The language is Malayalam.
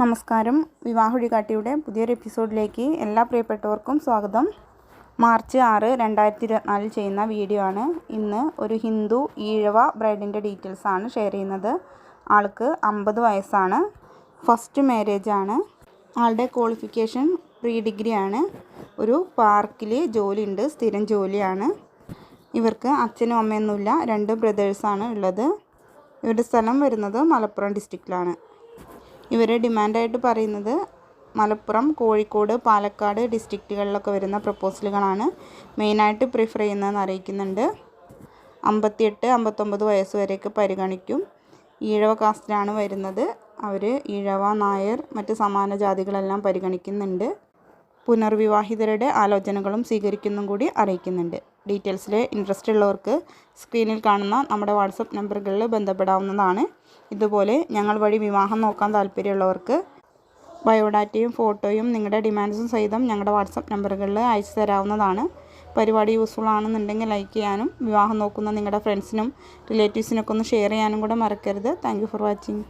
നമസ്കാരം. വിവാഹ വഴികാട്ടിയുടെ പുതിയൊരു എപ്പിസോഡിലേക്ക് എല്ലാ പ്രിയപ്പെട്ടവർക്കും സ്വാഗതം. മാർച്ച് ആറ് രണ്ടായിരത്തി ഇരുപത്തിനാലിൽ ചെയ്യുന്ന വീഡിയോ ആണ്. ഇന്ന് ഒരു ഹിന്ദു ഈഴവ ബ്രൈഡിന്റെ ഡീറ്റെയിൽസ് ആണ് ഷെയർ ചെയ്യുന്നത്. ആൾക്ക് അമ്പത് വയസ്സാണ്. ഫസ്റ്റ് മാരേജ് ആണ്. ആളുടെ ക്വാളിഫിക്കേഷൻ പ്രീ ഡിഗ്രി ആണ്. ഒരു പാർക്കിൽ ജോലി ഉണ്ട് സ്ഥിരം ജോലിയാണ്. ഇവർക്ക് അച്ഛനും അമ്മയൊന്നുമില്ല രണ്ട് ബ്രദേഴ്സാണ് ഉള്ളത്. ഇവരുടെ സ്ഥലം വരുന്നത് മലപ്പുറം ഡിസ്ട്രിക്റ്റിലാണ് ഇവർ ഡിമാൻഡായിട്ട് പറയുന്നത് മലപ്പുറം കോഴിക്കോട് പാലക്കാട് ഡിസ്ട്രിക്റ്റുകളിലൊക്കെ വരുന്ന പ്രപ്പോസലുകളാണ് മെയിനായിട്ട് പ്രിഫർ ചെയ്യുന്നതെന്ന് അറിയിക്കുന്നുണ്ട്. അമ്പത്തിയെട്ട് അമ്പത്തൊമ്പത് വയസ്സ് വരെയൊക്കെ പരിഗണിക്കും. ഈഴവ കാസ്റ്റിലാണ് വരുന്നത്. അവർ ഈഴവ നായർ മറ്റ് സമാന ജാതികളെല്ലാം പരിഗണിക്കുന്നുണ്ട്. പുനർവിവാഹിതരുടെ ആലോചനകളും സ്വീകരിക്കുന്നും കൂടി അറിയിക്കുന്നുണ്ട്. ഡീറ്റെയിൽസിൽ ഇൻട്രസ്റ്റ് ഉള്ളവർക്ക് സ്ക്രീനിൽ കാണുന്ന നമ്മുടെ വാട്സപ്പ് നമ്പറുകളിൽ ബന്ധപ്പെടാവുന്നതാണ്. ഇതുപോലെ ഞങ്ങൾ വഴി വിവാഹം നോക്കാൻ താല്പര്യമുള്ളവർക്ക് ബയോഡാറ്റയും ഫോട്ടോയും നിങ്ങളുടെ ഡിമാൻഡ്സും സഹിതം ഞങ്ങളുടെ വാട്സപ്പ് നമ്പറുകളിൽ അയച്ചു തരാവുന്നതാണ്. പരിപാടി യൂസ്ഫുൾ ആണെന്നുണ്ടെങ്കിൽ ലൈക്ക് ചെയ്യാനും വിവാഹം നോക്കുന്ന നിങ്ങളുടെ ഫ്രണ്ട്സിനും റിലേറ്റീവ്സിനൊക്കെ ഒന്ന് ഷെയർ ചെയ്യാനും കൂടെ മറക്കരുത്. Thank for watching